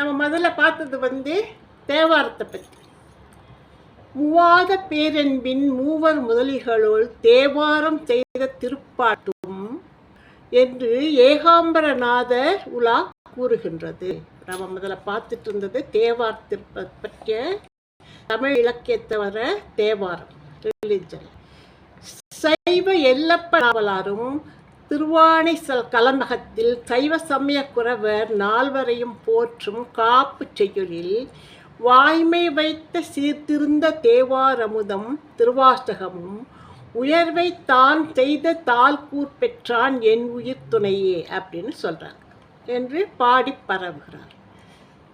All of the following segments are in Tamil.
நம்ம முதல்ல பார்த்தது வந்து தேவாரத்தை பற்றி. மூவாத பேரன்பின் மூவர் முதலிகளுள் தேவாரம் செய்த திருப்பாட்டும் என்று ஏகாம்பரநாதர் உலா கூறுகின்றது. நம்ம முதல்ல பார்த்துட்டு இருந்தது தேவாரத்தை பற்றிய தமிழ் இலக்கியத்தை வர தேவாரம் ரிலிஜன் சைவ எல்லப்ப நாவலாரும் திருவானை கலந்தகத்தில் சைவ சமய குறவர் நால்வரையும் போற்றும் காப்பு செய்யுளில் வாய்மை வைத்த சீர்திருந்த தேவாரமுதம் திருவாஷ்டகமும் உயர்வை தான் செய்த தாழ்கூர் பெற்றான் என் உயிர் துணையே அப்படின்னு சொல்கிறார் என்று பாடி பரவுகிறார்.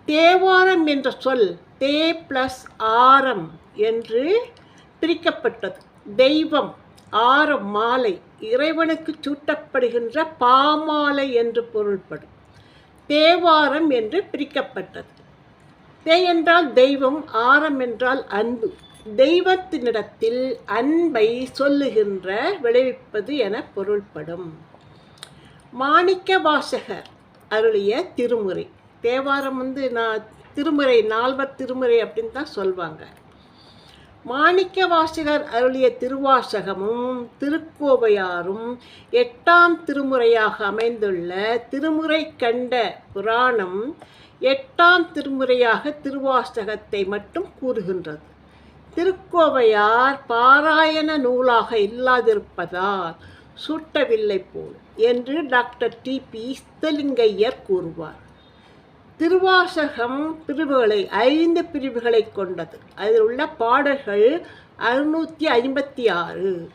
தேவாரம் என்ற சொல் தே பிளஸ் ஆரம் என்று பிரிக்கப்பட்டது. தெய்வம் ஆரம் மாலை இறைவனுக்கு சூட்டப்படுகின்ற பாமாலை என்று பொருள்படும். தேவாரம் என்று பிரிக்கப்பட்டது. தே என்றால் தெய்வம் ஆரம் என்றால் அன்பு. தெய்வத்தினிடத்தில் அன்பை சொல்லுகின்ற விளைவிப்பது என பொருள்படும். மாணிக்க வாசகர் அருளிய திருமுறை. தேவாரம் வந்து நான் திருமுறை நால்வர் திருமுறை அப்படின்னு தான் சொல்வாங்க. மாணிக்க வாசகர் அருளிய திருவாசகமும் திருக்கோவையாரும் எட்டாம் திருமுறையாக அமைந்துள்ள திருமுறை கண்ட புராணம் எட்டாம் திருமுறையாக திருவாசகத்தை மட்டும் கூறுகின்றது. திருக்கோவையார் பாராயண நூலாக இல்லாதிருப்பதால் சூட்டவில்லை போல் என்று டாக்டர் டி பி ஸ்தலிங்கையர் கூறுவார். திருவாசகம் பிரிவுகளை ஐந்து பிரிவுகளை கொண்டது. அதில் உள்ள பாடல்கள் அறுநூற்றி ஐம்பத்தி ஆறு.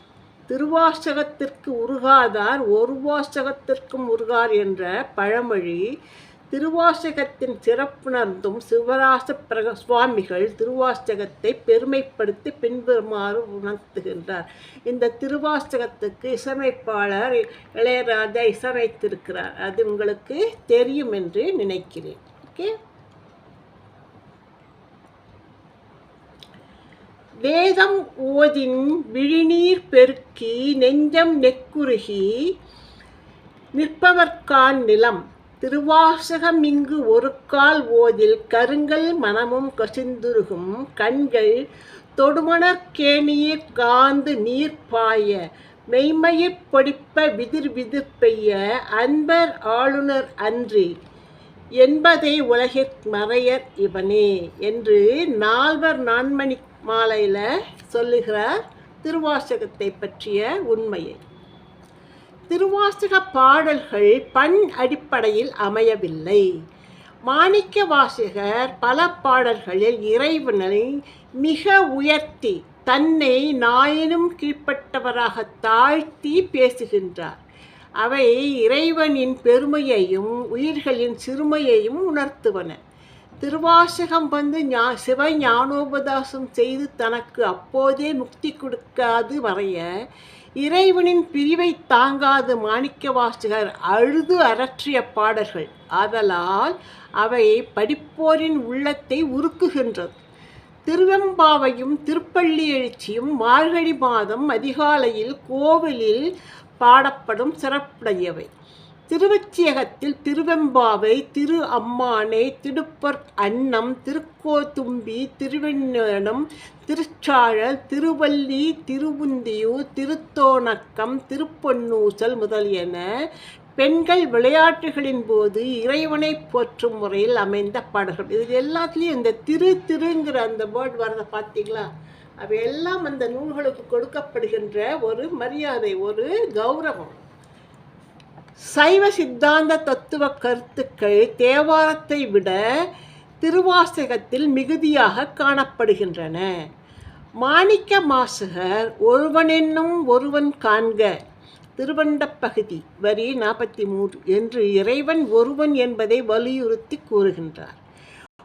திருவாசகத்திற்கு உருகாதார் ஒரு வாசகத்திற்கும் உருகார் என்ற பழமொழி. திருவாசகத்தின் சிறப்புணர்ந்தும் சிவராச பிரக சுவாமிகள் திருவாசகத்தை பெருமைப்படுத்தி பின்வருமாறு உணர்த்துகின்றார். இந்த திருவாசகத்துக்கு இசையமைப்பாளர் இளையராஜா இசையமைத்திருக்கிறார். அது உங்களுக்கு தெரியும் என்று நினைக்கிறேன். ஓகே. வேதம் ஓதின் விழிநீர் பெருக்கி நெஞ்சம் நெக்குருகி நிற்பவர்கான் நிலம். திருவாசகம் இங்கு ஒரு கால் ஓதில் கருங்கல் மனமும் கசிந்துருகும். கண்கள் தொடுமணர்கேணியே காந்து நீர் பாய. மெய்மயிர் பொடிப்ப விதிர் விதிர் பெய்ய அன்பர் ஆளுநர் அன்றி. என்பதை உலகிற் மறையர் இவனே என்று நால்வர் நான்மணி மாலையில் சொல்லுகிறார் திருவாசகத்தை பற்றிய உண்மையை. திருவாசக பாடல்கள் பண் அடிப்படையில் அமையவில்லை. மாணிக்க வாசகர் பல பாடல்களில் இறைவனை மிக உயர்த்தி தன்னை நாயினும் கீழ்ப்பட்டவராக தாழ்த்தி பேசுகின்றார். அவை இறைவனின் பெருமையையும் உயிர்களின் சிறுமையையும் உணர்த்துவன. திருவாசகம் வந்து ஞா சிவ ஞானோபதாசம் செய்து தனக்கு அப்போதே முக்தி கொடுக்காது வரைய இறைவனின் பிரிவை தாங்காத மாணிக்க வாசகர் அழுது அரற்றிய பாடல்கள். ஆதலால் அவை படிப்போரின் உள்ளத்தை உருக்குகின்றது. திருவெம்பாவையும் திருப்பள்ளி எழுச்சியும் மார்கழி மாதம் அதிகாலையில் கோவிலில் பாடப்படும் சிறப்புடையவை. திருவச்சியகத்தில் திருவெம்பாவை திரு அம்மானை திடுப்பர் அன்னம் திருக்கோதும்பி திருவெண்ணம் திருச்சாழல் திருவள்ளி திருவுந்தியூர் திருத்தோணக்கம் திருப்பொன்னூசல் முதலியன பெண்கள் விளையாட்டுகளின் போது இறைவனை போற்றும் முறையில் அமைந்த பாடல்கள். இது எல்லாத்துலேயும் இந்த திரு திருங்கிற அந்த வேர்ட் வரதை பார்த்தீங்களா? அவையெல்லாம் அந்த நூல்களுக்கு கொடுக்கப்படுகின்ற ஒரு மரியாதை ஒரு கௌரவம். சைவ சித்தாந்த தத்துவ கருத்துக்கள் தேவாரத்தை விட திருவாசகத்தில் மிகுதியாக காணப்படுகின்றன. மாணிக்க மாசகர் ஒருவனென்னும் ஒருவன் காண்க. திருவண்டப்பகுதி வரி நாற்பத்தி மூன்று என்று இறைவன் ஒருவன் என்பதை வலியுறுத்தி கூறுகின்றார்.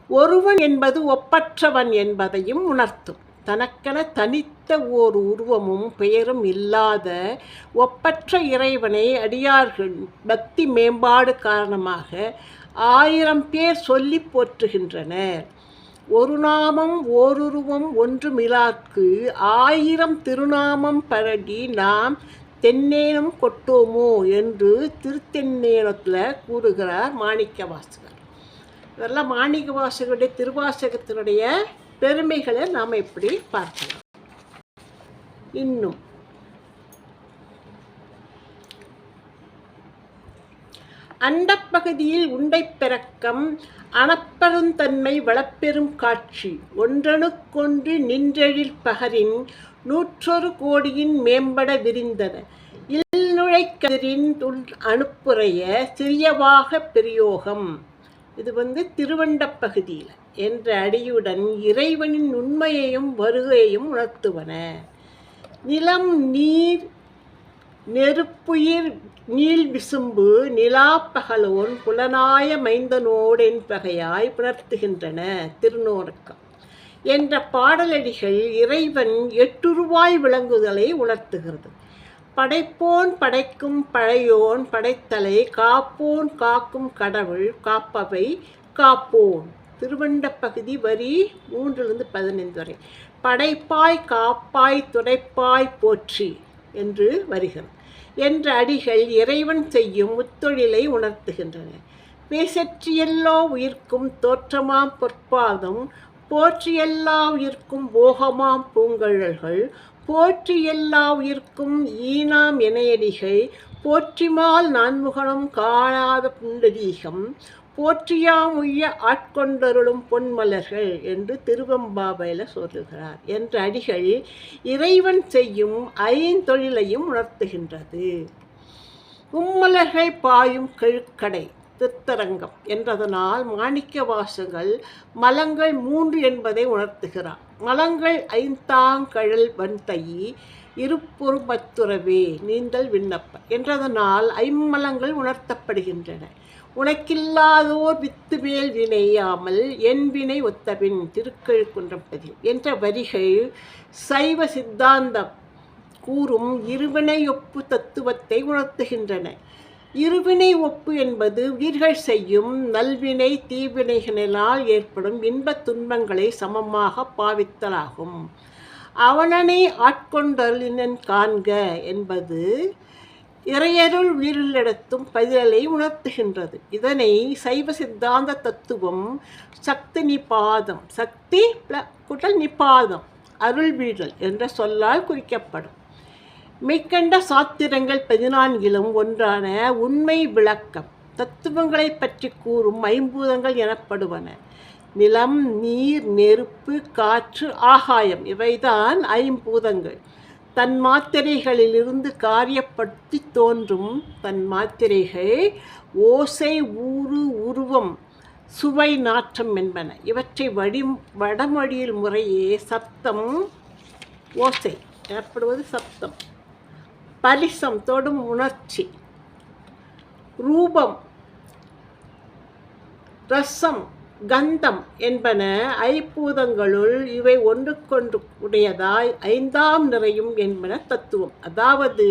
ஒருவன் என்பது ஒப்பற்றவன் என்பதையும் உணர்த்தும். தனக்கென தனித்த ஓர் உருவமும் பெயரும் இல்லாத ஒப்பற்ற இறைவனை அடியார்கள் பக்தி மேம்பாடு காரணமாக ஆயிரம் பேர் சொல்லி போற்றுகின்றனர். ஒரு நாமம் ஓருருவம் ஒன்றுமிலாக்கு ஆயிரம் திருநாமம் பரடி நாம் தென்னேனம் கொட்டோமோ என்று திருத்தென்னேனத்தில் கூறுகிறார் மாணிக்க வாசகர் இதெல்லாம் மாணிக்க வாசகருடைய திருவாசகத்தினுடைய பெருமைகளை நாம் இப்படி பார்க்கலாம்? இன்னும். அண்டப்பகுதியில் உண்டை பிறக்கம் அணப்பெருந்தன்மை வளப்பெரும் காட்சி. ஒன்றனுக்கொன்று நின்றெழில் பகரின் நூற்றொரு கோடியின் மேம்பட விரிந்தன. இல்நுழைக்கதிரின் துள் அனுப்புறைய சிறியவாக பிரயோகம். இது வந்து திருவண்டப் பகுதியில். என்ற அடியுடன் இறைவனின் உண்மையையும் வருகையையும் உணர்த்துவன. நிலம் நீர் நெருப்புயிர் நீள் விசும்பு நிலாப்பகலோன் புலனாய மைந்தனோடென் பகையாய் புணர்த்துகின்றன. திருநோரக்கம் என்ற பாடலடிகள் இறைவன் எட்டுருவாய் விளங்குதலை உணர்த்துகிறது. படைப்போன் படைக்கும் பழையோன் படைத்தலை காப்போன் காக்கும் கடவுள் காப்பவை காப்போன். திருவண்ட பகுதி வரி மூன்றிலிருந்து பதினைந்து வரை. படைப்பாய் காப்பாய் துடைப்பாய் போற்றி என்று வருகிறது. என்ற அடிகள் இறைவன் செய்யும் முத்தொழிலை உணர்த்துகின்றன. பேசற்றி உயிர்க்கும் தோற்றமாம் பொற்பாதம் போற்றி எல்லா உயிர்க்கும் போகமாம் பூங்கழல்கள் போற்றி எல்லா உயிர்க்கும் ஈனாம் இணையடிகை போற்றிமால் நான்முகனும் காணாத புண்டரீகம் போற்றியாமுய்ய ஆட்கொண்டருளும் பொன்மலர்கள் என்று திருவம்பாவையில் சொல்லுகிறார். என்ற அடிகள் இறைவன் செய்யும் ஐந்தொழிலையும் உணர்த்துகின்றது. கும்மலர்கள் பாயும் கழுக்கடை திருத்தரங்கம் என்றதனால் மாணிக்க வாசங்கள் மலங்கள் மூன்று என்பதை உணர்த்துகிறார். மலங்கள் ஐந்தாங்கழல் வன்தையி இருப்புறுமத்துறவே நீந்தல் விண்ணப்ப என்றதனால் ஐம்மலங்கள் உணர்த்தப்படுகின்றன. உனக்கில்லாதோர் வித்து மேல் வினையாமல் என் வினை ஒத்தபின் திருக்கழுக்குன்றப்பதி என்ற வரிகள் சைவ சித்தாந்தம் கூறும் இருவினை ஒப்பு தத்துவத்தை உணர்த்துகின்றன. இருவினை ஒப்பு என்பது உயிர்கள் செய்யும் நல்வினை தீவினைகளினால் ஏற்படும் இன்பத் துன்பங்களை சமமாக பாவித்தலாகும். அவனனை ஆட்கொண்டலினன் காண்க என்பது இறையருள் உயிரிழத்தும் பதிலலை உணர்த்துகின்றது. இதனை சைவ சித்தாந்த தத்துவம் சக்தி நிபாதம். சக்தி குடல் நிபாதம். அருள் வீழல் என்ற சொல்லால் குறிக்கப்படும். மேற்கண்ட சாத்திரங்கள் பதினான்கிலும் ஒன்றான உண்மை விளக்கம். தத்துவங்களை பற்றி கூறும் ஐம்பூதங்கள் எனப்படுவன. நிலம் நீர் நெருப்பு காற்று ஆகாயம் இவைதான் ஐம்பூதங்கள். தன் மாத்திரைகளிலிருந்து காரியப்படுத்தி தோன்றும் தன் மாத்திரைகள் ஓசை ஊறு உருவம் சுவை நாற்றம் என்பன. இவற்றை வடி வடமொழியில் முறையே சப்தம் ஓசை. ஏற்படுவது சப்தம். பரிசம் தொடும் உணர்ச்சி. ரூபம் ரசம் கந்தம் என்பன ஐப்பூதங்களுள் இவை ஒன்றுக்கொன்று உடையதாய் ஐந்தாம் நிறையும் என்பன தத்துவம். அதாவது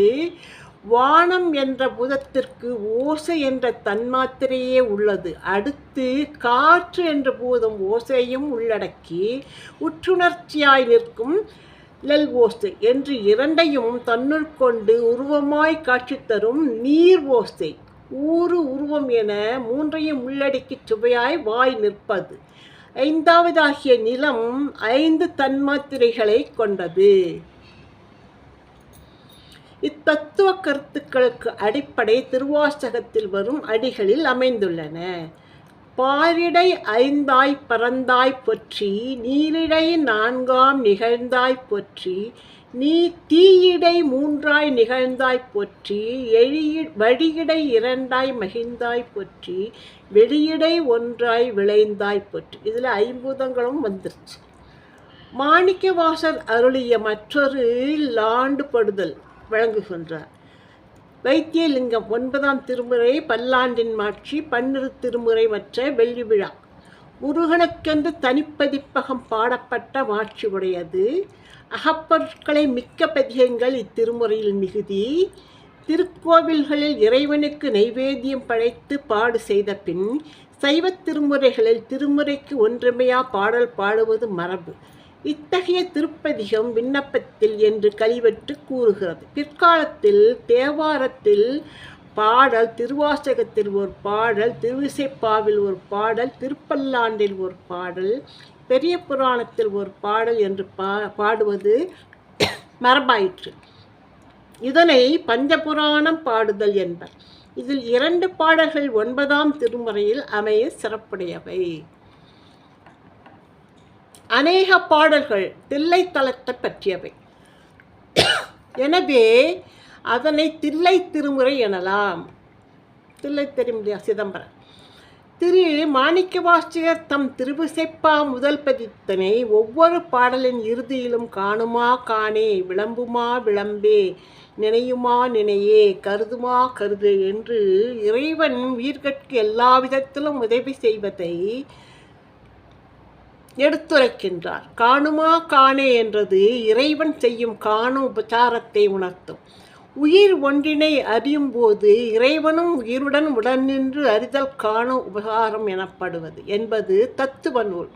வானம் என்ற பூதத்திற்கு ஓசை என்ற தன்மாத்திரையே உள்ளது. அடுத்து காற்று என்ற பூதம் ஓசையும் உள்ளடக்கி உற்றுணர்ச்சியாய் நிற்கும் லெல் ஓசை என்று இரண்டையும் தன்னுள் கொண்டு உருவமாய் காட்சி தரும் நீர் ஓசை. ஊறு உருவம் என மூன்றையும் உள்ளடக்கி சுவையாய் வாய் நிற்பது. ஐந்தாவதாகிய நிலம் ஐந்து தன்மாத்திரைகளை கொண்டது. இத்தத்துவ கருத்துக்களுக்கு அடிப்படை திருவாசகத்தில் வரும் அடிகளில் அமைந்துள்ளன. பாரிடை ஐந்தாய் பறந்தாய் பொற்றி நீரிடை நான்காம் நிகழ்ந்தாய் பொற்றி நீ தீயிடை மூன்றாய் நிகழ்ந்தாய் பொற்றி எழியி வழியிடை இரண்டாய் மகிழ்ந்தாய் பொற்றி வெளியிடை ஒன்றாய் விளைந்தாய் பொற்றி. இதில் ஐம்பூதங்களும் வந்துருச்சு. மாணிக்கவாசன் அருளிய மற்றொரு லாண்டுபடுதல் வழங்குகின்றார். வைத்தியலிங்கம் ஒன்பதாம் திருமுறை பல்லாண்டின் மாட்சி பன்னிரு திருமுறை மற்ற வெள்ளி விழா முருகனுக்கென்று தனிப்பதிப்பகம் பாடப்பட்ட மாட்சி உடையது அகப்பொருட்களை மிக்க பதிகங்கள் இத்திருமுறையில் மிகுதி. திருக்கோவில்களில் இறைவனுக்கு நைவேத்தியம் படைத்து பாடு செய்த பின் சைவத் திருமுறைகளில் திருமுறைக்கு ஒன்றுமையா பாடல் பாடுவது மரபு. இத்தகைய திருப்பதிகம் விண்ணப்பத்தில் என்று கழிவற்று கூறுகிறது. பிற்காலத்தில் தேவாரத்தில் பாடல் திருவாசகத்தில் ஒரு பாடல் திருவிசைப்பாவில் ஒரு பாடல் திருப்பல்லாண்டில் ஒரு பாடல் பெரிய புராணத்தில் ஒரு பாடல் என்று பா பாடுவது மரபாயிற்று. இதனை பஞ்சபுராணம் பாடுதல் என்பர். இதில் இரண்டு பாடல்கள் ஒன்பதாம் திருமுறையில் அமைய சிறப்புடையவை. அநேக பாடல்கள் தில்லைத்தலத்தை பற்றியவை. எனவே அதனை தில்லை திருமுறை எனலாம். தில்லை திருமுறையா? சிதம்பரம். திரு மாணிக்கவாசியர் தம் திருவிசைப்பா முதல் பதித்தனை ஒவ்வொரு பாடலின் இறுதியிலும் காணுமா காணே விளம்புமா விளம்பே நினையுமா நினையே கருதுமா கருது என்று இறைவன் உயிர்கட்கு எல்லா விதத்திலும் உதவி செய்வதை எடுத்துரைக்கின்றார். காணுமா காணே என்றது இறைவன் செய்யும் காணும் உபச்சாரத்தை உணர்த்தும். உயிர் ஒன்றினை அறியும் போது இறைவனும் உயிருடன் உடன் நின்று அறிதல் காணும் உபகாரம் எனப்படுவது என்பது தத்துவ நூல்.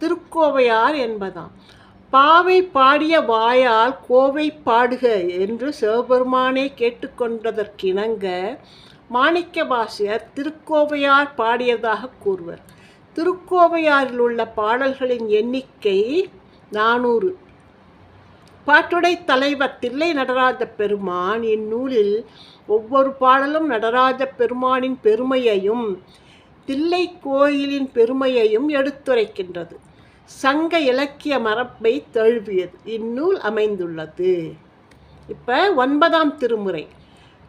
திருக்கோவையார் என்பதாம். பாவை பாடிய வாயால் கோவை பாடுக என்று சிவபெருமானே கேட்டுக்கொண்டதற்கிணங்க மாணிக்க பாசியர் திருக்கோவையார் பாடியதாக கூறுவர். திருக்கோவையாரில் உள்ள பாடல்களின் எண்ணிக்கை நானூறு. பாட்டுடை தலைவர் தில்லை நடராஜ பெருமான். இந்நூலில் ஒவ்வொரு பாடலும் நடராஜ பெருமானின் பெருமையையும் தில்லை கோயிலின் பெருமையையும் எடுத்துரைக்கின்றது. சங்க இலக்கிய மரபை தழுவியது. இந்நூல் அமைந்துள்ளது. இப்போ ஒன்பதாம் திருமுறை.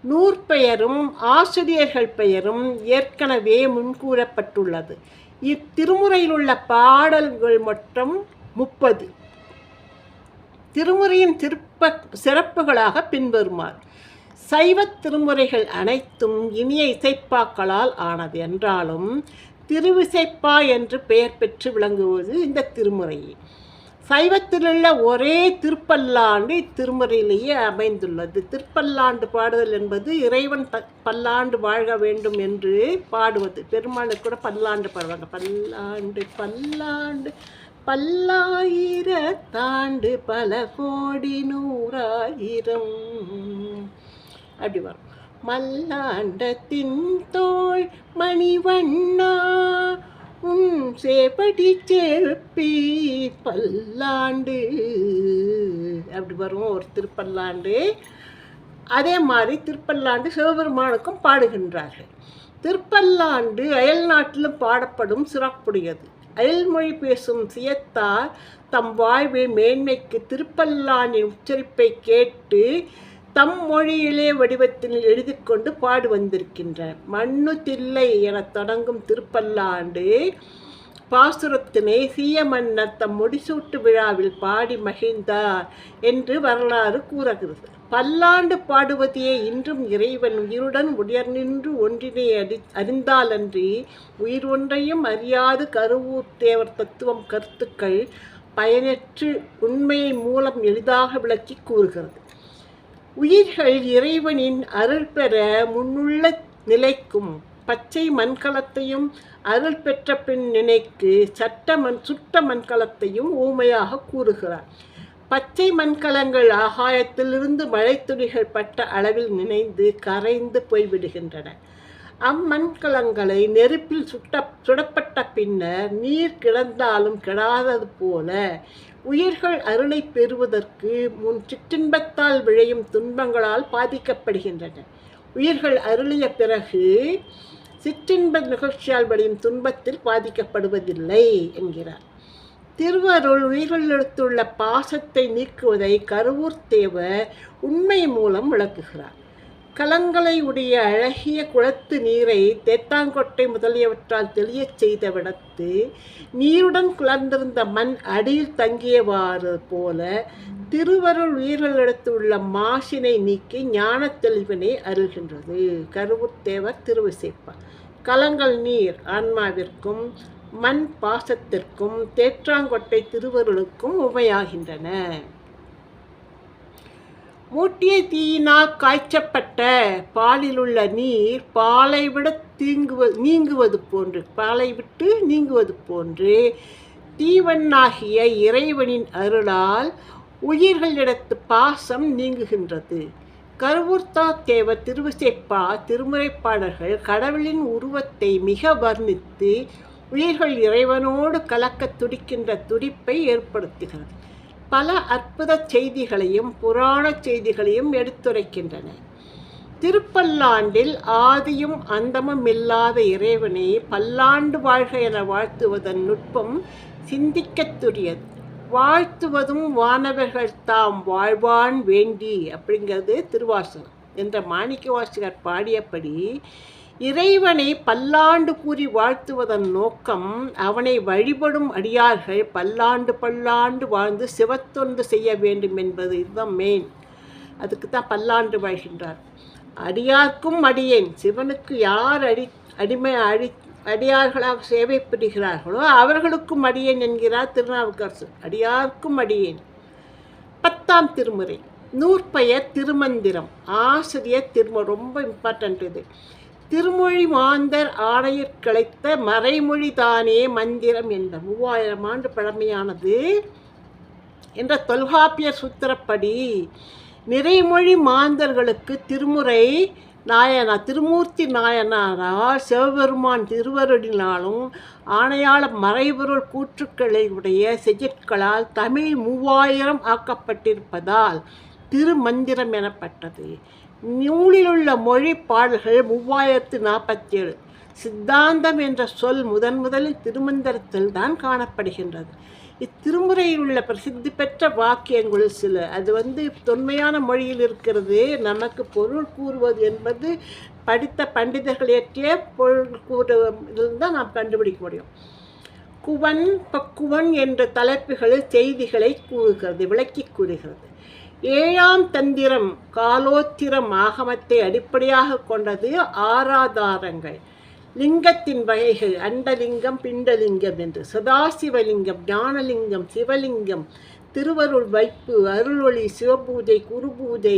நூற்பெயரும் ஆசிரியர்கள் பெயரும் ஏற்கனவே முன்கூறப்பட்டுள்ளது. இத்திருமுறையில் உள்ள பாடல்கள் மட்டும் முப்பது. திருமுறையின் திருப்ப சிறப்புகளாக பின்வருமாறு. சைவத் திருமுறைகள் அனைத்தும் இனிய இசைப்பாக்களால் ஆனது என்றாலும் திருவிசைப்பா என்று பெயர் பெற்று விளங்குவது இந்த திருமுறையே சைவத்திலுள்ள ஒரே திருப்பல்லாண்டு இத்திருமுறையிலேயே அமைந்துள்ளது. திருப்பல்லாண்டு பாடுதல் என்பது இறைவன் ப பல்லாண்டு வாழ்க வேண்டும் என்று பாடுவது. பெருமாளுக்கு கூட பல்லாண்டு பாடுவாங்க. பல்லாண்டு பல்லாண்டு. பல்லாயிரத்தாண்டு பல கோடி நூறாயிரம். அப்படி வரும். மல்லாண்டத்தின் தோல் மணிவண்ணா உன் சேப்படி சேப்பி பல்லாண்டு. அப்படி வரும் ஒரு திருப்பல்லாண்டு. அதே மாதிரி திருப்பல்லாண்டு சிவபெருமானுக்கும் பாடுகின்றார்கள். திருப்பல்லாண்டு அயல்நாட்டிலும் பாடப்படும் சிறப்புடையது. அயல்மொழி பேசும் சியத்தார் தம் வாழ்வை மேன்மைக்கு திருப்பல்லானின் உச்சரிப்பை கேட்டு தம் மொழியிலே வடிவத்தில் எழுதி கொண்டு பாடு வந்திருக்கின்றனர். மண்ணு தில்லை என தொடங்கும் திருப்பல்லாண்டு பாசுரத்தினை சீய மன்னர் தம் முடிசூட்டு விழாவில் பாடி மகிழ்ந்தார் என்று வரலாறு கூறுகிறது. பல்லாண்டு பாடுவதையே இன்றும் இறைவன் உயிருடன் உயர் நின்று ஒன்றினை அறி அறிந்தாலன்றி உயிர் ஒன்றையும் அறியாது கருவூர் தேவர் தத்துவம் கருத்துக்கள் பயனற்று உண்மையை மூலம் எளிதாக விளக்கி கூறுகிறது. உயிர்கள் இறைவனின் அருள் பெற முன்னுள்ள நிலைக்கும் பச்சை மண்கலத்தையும் அருள் பெற்ற பின் நினைக்கு சட்ட மண் சுட்ட மண்கலத்தையும் ஊமையாக கூறுகிறார். பச்சை மண்கலங்கள் ஆகாயத்திலிருந்து மழைத்துளிகள் பட்ட அளவில் நினைந்து கரைந்து போய்விடுகின்றன. அம்மண்கலங்களை நெருப்பில் சுட்ட சுடப்பட்ட பின்னர் நீர் கிடந்தாலும் கிடாதது போல உயிர்கள் அருளை பெறுவதற்கு முன் சிற்றின்பத்தால் விளையும் துன்பங்களால் பாதிக்கப்படுகின்றன. உயிர்கள் அருளிய பிறகு சிற்றின்ப நிகழ்ச்சியால் விளையும் துன்பத்தில் பாதிக்கப்படுவதில்லை என்கிறார். திருவருள் உயிர்கள் பாசத்தை நீக்குவதை கருவூர் தேவர் உண்மை மூலம் விளக்குகிறார். கலங்களை உடைய அழகிய குளத்து நீரை தேத்தாங்கொட்டை முதலியவற்றால் தெளியச் செய்த விடத்து நீருடன் குளர்ந்திருந்த மண் அடியில் தங்கியவாறு போல திருவருள் உயிர்களிடத்துள்ள மாசினை நீக்கி ஞான தெளிவினை அருள்கின்றது கருவுத்தேவர் திருவிசைப்பார். கலங்கள் நீர் ஆன்மாவிற்கும் மண் பாசத்திற்கும் தேற்றாங்கொட்டை திருவருளுக்கும் உமையாகின்றன. மூட்டிய தீயினால் காய்ச்சப்பட்ட பாலிலுள்ள நீர் பாலை விட தீங்குவ நீங்குவது போன்று பாலை விட்டு நீங்குவது போன்று தீவனாகிய இறைவனின் அருளால் உயிர்களிடத்து பாசம் நீங்குகின்றது. கருவூர்த்தா தேவ திருவிசைப்பா திருமுறைப்பாடல்கள் கடவுளின் உருவத்தை மிக வர்ணித்து உயிர்கள் இறைவனோடு கலக்கத் துடிக்கின்ற துடிப்பை ஏற்படுத்துகிறது. பல அற்புத செய்திகளையும் புராண செய்திகளையும் எடுத்துரைக்கின்றன. திருப்பல்லாண்டில் ஆதியும் அந்தமும் இல்லாத இறைவனை பல்லாண்டு வாழ்க என வாழ்த்துவதன் நுட்பம் சிந்திக்கத்துரியது. வாழ்த்துவதும் வானவர்கள் தாம் வாழ்வான் வேண்டி அப்படிங்கிறது திருவாசகம். என்ற மாணிக்க வாசகர் பாடியபடி இறைவனை பல்லாண்டு கூறி வாழ்த்துவதன் நோக்கம் அவனை வழிபடும் அடியார்கள் பல்லாண்டு பல்லாண்டு வாழ்ந்து சிவத்தொண்டு செய்ய வேண்டும் என்பது இதுதான் மெயின் அதுக்கு தான் பல்லாண்டு வாழ்கின்றார். அடியார்க்கும் அடியேன். சிவனுக்கு யார் அடி அடிமை அடி அடியார்களாக சேவை புரிகிறார்களோ அவர்களுக்கும் அடியேன் என்கிறார் திருநாவுக்கரசு அடியார்க்கும் அடியேன். பத்தாம் திருமுறை. நூற்பெயர் திருமந்திரம். ஆசிரியர் திரும ரொம்ப இம்பார்ட்டண்ட் இது. திருமொழி மாந்தர் ஆணையர் கிளைத்த மறைமொழி தானே மந்திரம் என்ற மூவாயிரம் ஆண்டு பழமையானது என்ற தொல்காப்பியர் சூத்திரப்படி நிறைமொழி மாந்தர்களுக்கு திருமுறை நாயனா திருமூர்த்தி நாயனாரால் சிவபெருமான் திருவருடினாலும் ஆணையாள மறைபொருள் கூற்றுக்களை உடைய செஜற்களால் தமிழ் மூவாயிரம் ஆக்கப்பட்டிருப்பதால் திருமந்திரம் எனப்பட்டது. நூலிலுள்ள மொழி பாடல்கள் மூவாயிரத்து நாற்பத்தி ஏழு சித்தாந்தம் என்ற சொல் முதன் முதலில் திருமந்திரத்தில் தான் காணப்படுகின்றது. இத்திருமுறையில் உள்ள பிரசித்தி பெற்ற வாக்கியங்கள் சில. அது வந்து தொன்மையான மொழியில் இருக்கிறது. நமக்கு பொருள் கூறுவது என்பது படித்த பண்டிதர்கள் ஏற்றிய பொருள் கூறுவதில் தான் நாம் கண்டுபிடிக்க முடியும். குவன் பக்குவன் என்ற தலைப்புகளில் செய்திகளை கூறுகிறது விளக்கி கூறுகிறது. ஏழாம் தந்திரம் காலோத்திரம் ஆகமத்தை அடிப்படையாக கொண்டது ஆராதாரங்கள். லிங்கத்தின் வகைகள் அண்டலிங்கம் பிண்டலிங்கம் என்று. சதாசிவலிங்கம் ஞானலிங்கம் சிவலிங்கம் திருவருள் வைப்பு அருளொளி சிவபூஜை குருபூஜை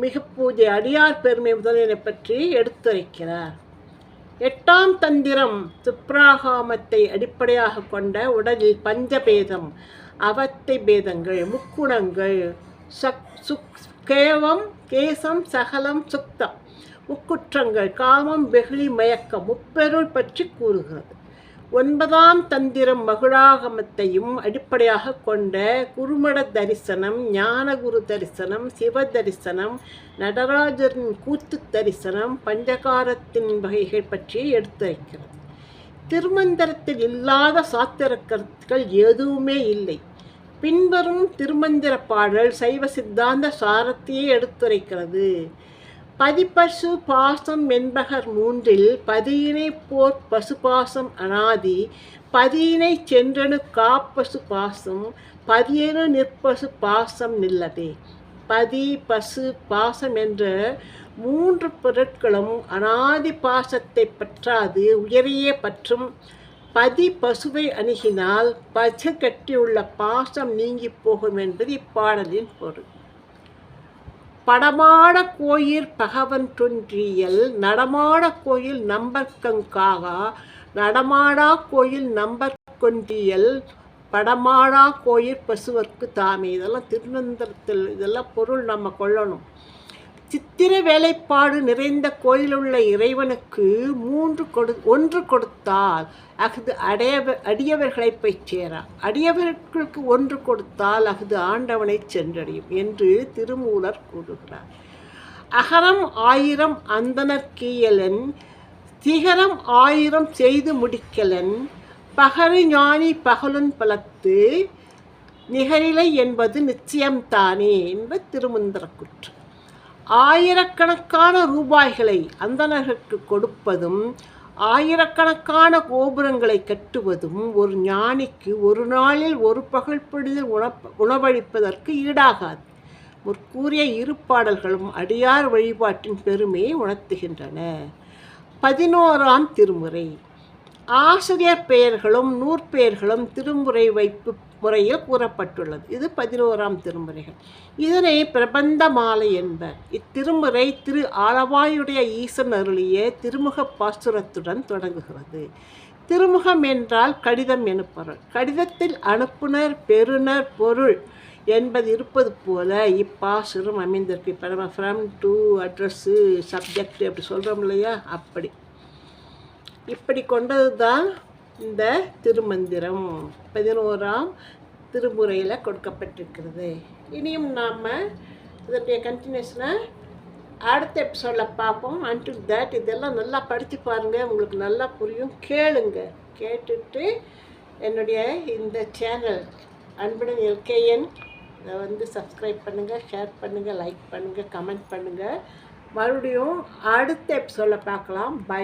மிக பூஜை அடியார் பெருமை முதலியனை பற்றி எடுத்துரைக்கிறார். எட்டாம் தந்திரம் துப்ராகாமத்தை அடிப்படையாக கொண்ட உடலில் பஞ்சபேதம் அவத்தை பேதங்கள் முக்குணங்கள் சக் சுக் கேவம் கேசம் சகலம் சுக்தம். உக்குற்றங்கள் காமம் வெகுளி மயக்கம் முப்பெருள் பற்றி கூறுகிறது. ஒன்பதாம் தந்திரம் மகுழாகமத்தையும் அடிப்படையாக கொண்ட குருமட தரிசனம் ஞானகுரு தரிசனம் சிவ தரிசனம் நடராஜரின் கூத்து தரிசனம் பஞ்சகாரத்தின் வகைகள் பற்றி எடுத்துரைக்கிறது. திருமந்திரத்தில் இல்லாத சாத்திர கருத்துக்கள் எதுவுமே இல்லை. பின்வரும் திருமந்திர பாடல் சைவ சித்தாந்த சாரத்தையே எடுத்துரைக்கிறது. பதிப்பசு பாசம் என்பகர் மூன்றில் பதியினை போர் பசுபாசம் அனாதி பதியினை சென்றனு காப்பசு பாசம் பதியனு நிற்பசு பாசம் நில்லதே. பதி பசு பாசம் என்ற மூன்று பொருட்களும் அனாதி பாசத்தை பற்றாது உயரையே பற்றும் பதி பசுவை அணுகினால் பசு கட்டியுள்ள பாசம் நீங்கி போகும் என்பது இப்பாடலின் பொருள். படமாட கோயில் பகவன் தொன்றியல் நடமாட கோயில் நம்பர்கங்காகா நடமாடா கோயில் நம்பர் கொன்றியல் படமாடா கோயில் பசுவர்க்கு தாமே. இதெல்லாம் திருநந்தரத்தில் இதெல்லாம் பொருள் நம்ம கொள்ளணும். சித்திர வேலைப்பாடு நிறைந்த கோயிலுள்ள இறைவனுக்கு மூன்று கொடு ஒன்று கொடுத்தால் அஃது அடைய அடியவர்களை போய் சேரா. அடியவர்களுக்கு ஒன்று கொடுத்தால் அஃது ஆண்டவனை சென்றடையும் என்று திருமூலர் கூறுகிறார். அகரம் ஆயிரம் அந்தனர் கீயலன் சிகரம் ஆயிரம் செய்து முடிக்கலன் பகரு ஞானி பகலுன் பலத்து நிகரிலை என்பது நிச்சயம்தானே என்பது திருமந்திர குற்றம் ஆயிரக்கணக்கான ரூபாய்களை அந்தணர்களுக்கு கொடுப்பதும் ஆயிரக்கணக்கான கோபுரங்களை கட்டுவதும் ஒரு ஞானிக்கு ஒரு நாளில் ஒரு பகல் உணப் உணவளிப்பதற்கு ஈடாகாது. முற்கூறிய இரு பாடல்களும் அடியார் வழிபாட்டின் பெருமையை உணர்த்துகின்றன. பதினோராம் திருமுறை. ஆசிரியர் பெயர்களும் நூற்பெயர்களும் திருமுறை வைப்பு முறையில் கூறப்பட்டுள்ளது. இது பதினோராம் திருமுறைகள். இதனை பிரபந்த மாலை என்பர். இத்திருமுறை திரு ஆளவாயுடைய ஈசன் அருளிய திருமுக பாசுரத்துடன் தொடங்குகிறது. திருமுகம் என்றால் கடிதம் எனப்பொருள் கடிதத்தில் அனுப்புனர் பெறுநர் பொருள் என்பது இருப்பது போல இப்பாசுரம் அமைந்திருக்கு. இப்போ நம்ம ஃப்ரம் டு அட்ரஸ்ஸு சப்ஜெக்ட் அப்படி சொல்கிறோம் இல்லையா? அப்படி. இப்படி கொண்டது தான் இந்த திருமந்திரம் பதினோராம் திருமுறையில் கொடுக்கப்பட்டிருக்கிறது. இனியும் நாம் இதனுடைய கண்டினியூஷனை அடுத்த எபிசோடில் பார்ப்போம். அன்டில் தட் இதெல்லாம் நல்லா படித்து பாருங்கள் உங்களுக்கு நல்லா புரியும். கேளுங்க. கேட்டுட்டு என்னுடைய இந்த சேனல் அன்புடன் எல்கேஎன் இதை வந்து சப்ஸ்கிரைப் பண்ணுங்கள் ஷேர் பண்ணுங்கள் லைக் பண்ணுங்கள் கமெண்ட் பண்ணுங்கள் மறுபடியும் அடுத்த எபிசோடில் பார்க்கலாம். பை